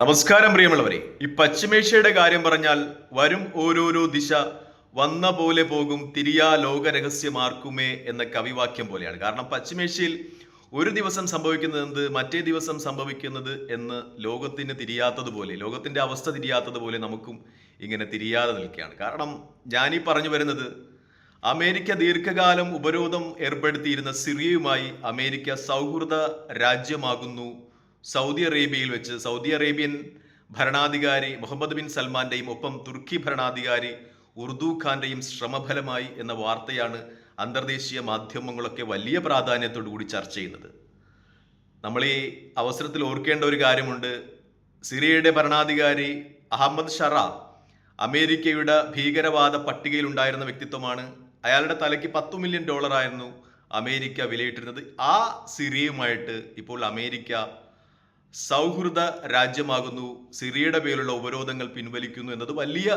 നമസ്കാരം പ്രിയമുള്ളവരെ. ഈ പശ്ചിമേഷ്യയുടെ കാര്യം പറഞ്ഞാൽ വരും ഓരോരോ ദിശ വന്ന പോലെ പോകും തിരിയാ ലോകരഹസ്യമാർക്കുമേ എന്ന കവിവാക്യം പോലെയാണ്. കാരണം പശ്ചിമേഷ്യയിൽ ഒരു ദിവസം സംഭവിക്കുന്നത് എന്ത് മറ്റേ ദിവസം സംഭവിക്കുന്നത് എന്ന് ലോകത്തിന് തിരിയാത്തതുപോലെ ലോകത്തിന്റെ അവസ്ഥ തിരിയാത്തതുപോലെ നമുക്കും ഇങ്ങനെ തിരിയാതെ നിൽക്കുകയാണ്. കാരണം ഞാനീ പറഞ്ഞു വരുന്നത് അമേരിക്ക ദീർഘകാലം ഉപരോധം ഏർപ്പെടുത്തിയിരുന്ന സിറിയയുമായി അമേരിക്ക സൗഹൃദ രാജ്യമാകുന്നു സൗദി അറേബ്യയിൽ വെച്ച് സൗദി അറേബ്യൻ ഭരണാധികാരി മുഹമ്മദ് ബിൻ സൽമാന്റെയും ഒപ്പം തുർക്കി ഭരണാധികാരി ഉർദു ഖാന്റെയും ശ്രമഫലമായി എന്ന വാർത്തയാണ് അന്തർദേശീയ മാധ്യമങ്ങളൊക്കെ വലിയ പ്രാധാന്യത്തോടു കൂടി ചർച്ച ചെയ്യുന്നത്. നമ്മൾ ഈ അവസരത്തിൽ ഓർക്കേണ്ട ഒരു കാര്യമുണ്ട്. സിറിയയുടെ ഭരണാധികാരി അഹമ്മദ് ഷറ അമേരിക്കയുടെ ഭീകരവാദ പട്ടികയിൽ ഉണ്ടായിരുന്ന വ്യക്തിത്വമാണ്. അയാളുടെ തലയ്ക്ക് പത്തു മില്യൺ ഡോളർ ആയിരുന്നു അമേരിക്ക വിലയിട്ടിരുന്നത്. ആ സിറിയയുമായിട്ട് ഇപ്പോൾ അമേരിക്ക സൗഹൃദ രാജ്യമാകുന്നു. സിറിയയുടെ പേരിലുള്ള ഉപരോധങ്ങൾ പിൻവലിക്കുന്നു എന്നത് വലിയ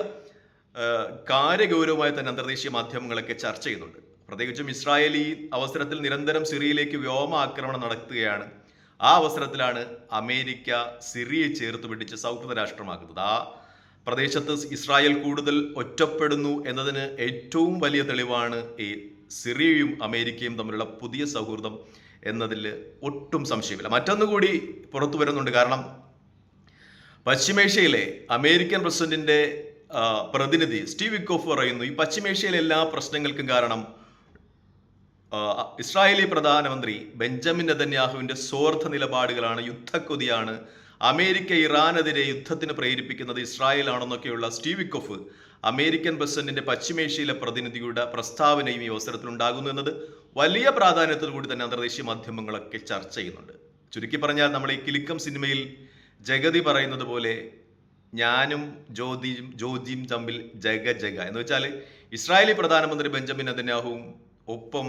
കാര്യഗൗരവമായി തന്നെ അന്തർദേശീയ മാധ്യമങ്ങളൊക്കെ ചർച്ച ചെയ്യുന്നുണ്ട്. പ്രത്യേകിച്ചും ഇസ്രായേൽ ഈ അവസരത്തിൽ നിരന്തരം സിറിയയിലേക്ക് വ്യോമ ആക്രമണം നടത്തുകയാണ് ആ അവസരത്തിലാണ് അമേരിക്ക സിറിയയെ ചേർത്ത് പിടിച്ച് സൗഹൃദ രാഷ്ട്രമാക്കുന്നത്. ആ പ്രദേശത്ത് ഇസ്രായേൽ കൂടുതൽ ഒറ്റപ്പെടുന്നു എന്നതിന് ഏറ്റവും വലിയ തെളിവാണ് ഈ സിറിയയും അമേരിക്കയും തമ്മിലുള്ള പുതിയ സൗഹൃദം എന്നതിൽ ഒട്ടും സംശയമില്ല. മറ്റൊന്നുകൂടി പുറത്തു വരുന്നുണ്ട്. കാരണം പശ്ചിമേഷ്യയിലെ അമേരിക്കൻ പ്രസിഡന്റിന്റെ പ്രതിനിധി സ്റ്റീവ് വിക്കോഫ് പറയുന്നു ഈ പശ്ചിമേഷ്യയിലെ എല്ലാ പ്രശ്നങ്ങൾക്കും കാരണം ഇസ്രായേലി പ്രധാനമന്ത്രി ബെഞ്ചമിൻ നെതന്യാഹുവിന്റെ സ്വാർത്ഥ നിലപാടുകളാണ് യുദ്ധക്കൊതിയാണ്. അമേരിക്ക ഇറാനെതിരെ യുദ്ധത്തിന് പ്രേരിപ്പിക്കുന്നത് ഇസ്രായേലാണെന്നൊക്കെയുള്ള സ്റ്റീവിക്കോഫ് സ്റ്റീവ് വിക്കോഫ് അമേരിക്കൻ പ്രസിഡന്റിന്റെ പശ്ചിമേഷ്യയിലെ പ്രതിനിധിയുടെ പ്രസ്താവനയും ഈ അവസരത്തിൽ ഉണ്ടാകുന്നു എന്നത് വലിയ പ്രാധാന്യത്തോടു കൂടി തന്നെ അന്തർദേശീയ മാധ്യമങ്ങളൊക്കെ ചർച്ച ചെയ്യുന്നുണ്ട്. ചുരുക്കി പറഞ്ഞാൽ നമ്മൾ ഈ കിലിക്കം സിനിമയിൽ ജഗതി പറയുന്നത് പോലെ ഞാനും ജ്യോതിയും ജ്യോതിയും തമ്മിൽ ജഗ ജഗ. എന്ന് വെച്ചാൽ ഇസ്രായേലി പ്രധാനമന്ത്രി ബെഞ്ചമിൻ നെതന്യാഹുവും ഒപ്പം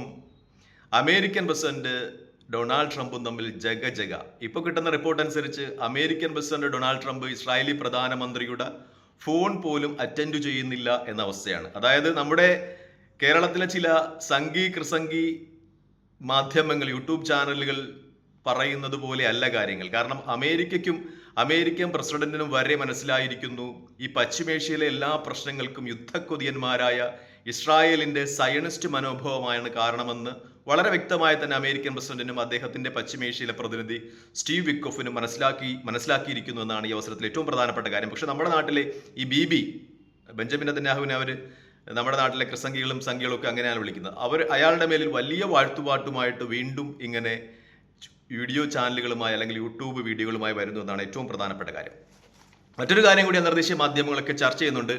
അമേരിക്കൻ പ്രസിഡന്റ് ഡൊണാൾഡ് ട്രംപും തമ്മിൽ ജഗ ജഗ. ഇപ്പൊ കിട്ടുന്ന റിപ്പോർട്ട് അനുസരിച്ച് American president Donald Trump Israeli പ്രധാനമന്ത്രിയുടെ ഫോൺ പോലും അറ്റൻഡ് ചെയ്യുന്നില്ല എന്ന അവസ്ഥയാണ്. അതായത് നമ്മുടെ കേരളത്തിലെ ചില സംഘി കൃസംഗി മാധ്യമങ്ങൾ യൂട്യൂബ് ചാനലുകൾ പറയുന്നത് പോലെ അല്ല കാര്യങ്ങൾ. കാരണം അമേരിക്കയ്ക്കും അമേരിക്കൻ പ്രസിഡന്റിനും വരെ മനസ്സിലായിരിക്കുന്നു ഈ പശ്ചിമേഷ്യയിലെ എല്ലാ പ്രശ്നങ്ങൾക്കും യുദ്ധക്കൊതിയന്മാരായ ഇസ്രായേലിന്റെ സയണിസ്റ്റ് മനോഭാവമാണ് കാരണമെന്ന് വളരെ വ്യക്തമായി തന്നെ അമേരിക്കൻ പ്രസിഡന്റിനും അദ്ദേഹത്തിന്റെ പശ്ചിമേഷ്യയിലെ പ്രതിനിധി സ്റ്റീവ് വിക്കോഫിനും മനസ്സിലാക്കി മനസ്സിലാക്കിയിരിക്കുന്നു എന്നാണ് ഈ അവസരത്തിൽ ഏറ്റവും പ്രധാനപ്പെട്ട കാര്യം. പക്ഷെ നമ്മുടെ നാട്ടിലെ ഈ ബി ബി ബെഞ്ചമിൻ നെതന്യാഹുവിനെ അവർ നമ്മുടെ നാട്ടിലെ ക്രിസംഗികളും സംഖ്യകളും ഒക്കെ അങ്ങനെയാണ് വിളിക്കുന്നത്. അവർ അയാളുടെ മേലിൽ വലിയ വാഴ്ത്തുപാട്ടുമായിട്ട് വീണ്ടും ഇങ്ങനെ വീഡിയോ ചാനലുകളുമായി അല്ലെങ്കിൽ യൂട്യൂബ് വീഡിയോകളുമായി വരുന്നു എന്നാണ് ഏറ്റവും പ്രധാനപ്പെട്ട കാര്യം. മറ്റൊരു കാര്യം കൂടി അന്തർദേശീയ മാധ്യമങ്ങളൊക്കെ ചർച്ച ചെയ്യുന്നുണ്ട്.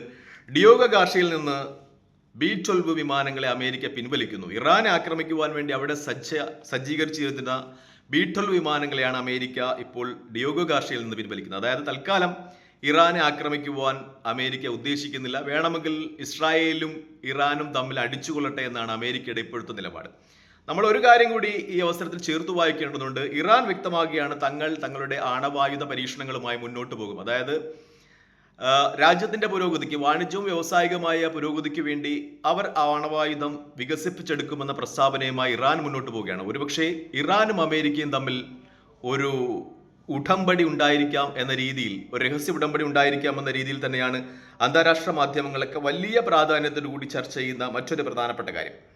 ഡിയോഗ കാർഷിയിൽ നിന്ന് ബി ട്വൽവ് വിമാനങ്ങളെ അമേരിക്ക പിൻവലിക്കുന്നു. ഇറാൻ ആക്രമിക്കുവാൻ വേണ്ടി അവിടെ സജ്ജ സജ്ജീകരിച്ചിരുന്ന ബി ട്വൽവ് വിമാനങ്ങളെയാണ് അമേരിക്ക ഇപ്പോൾ ഡിയോഗോ ഗാർഷയിൽ നിന്ന് പിൻവലിക്കുന്നത്. അതായത് തൽക്കാലം ഇറാനെ ആക്രമിക്കുവാൻ അമേരിക്ക ഉദ്ദേശിക്കുന്നില്ല. വേണമെങ്കിൽ ഇസ്രായേലും ഇറാനും തമ്മിൽ അടിച്ചുകൊള്ളട്ടെ എന്നാണ് അമേരിക്കയുടെ ഇപ്പോഴത്തെ നിലപാട്. നമ്മൾ ഒരു കാര്യം കൂടി ഈ അവസരത്തിൽ ചേർത്ത് വായിക്കേണ്ടതുണ്ട്. ഇറാൻ വ്യക്തമാക്കിയാണ് തങ്ങൾ തങ്ങളുടെ ആണവായുധ പരീക്ഷണങ്ങളുമായി മുന്നോട്ട് പോകും. അതായത് രാജ്യത്തിന്റെ പുരോഗതിക്ക് വാണിജ്യവും വ്യാവസായികമായ പുരോഗതിക്ക് വേണ്ടി അവർ ആണവായുധം വികസിപ്പിച്ചെടുക്കുമെന്ന പ്രസ്താവനയുമായി ഇറാൻ മുന്നോട്ട് പോവുകയാണ്. ഒരുപക്ഷെ ഇറാനും അമേരിക്കയും തമ്മിൽ ഒരു ഉടമ്പടി ഉണ്ടായിരിക്കാം എന്ന രീതിയിൽ ഒരു രഹസ്യ ഉടമ്പടി ഉണ്ടായിരിക്കാം എന്ന രീതിയിൽ തന്നെയാണ് അന്താരാഷ്ട്ര മാധ്യമങ്ങളൊക്കെ വലിയ പ്രാധാന്യത്തോടു കൂടി ചർച്ച ചെയ്യുന്ന മറ്റൊരു പ്രധാനപ്പെട്ട കാര്യം.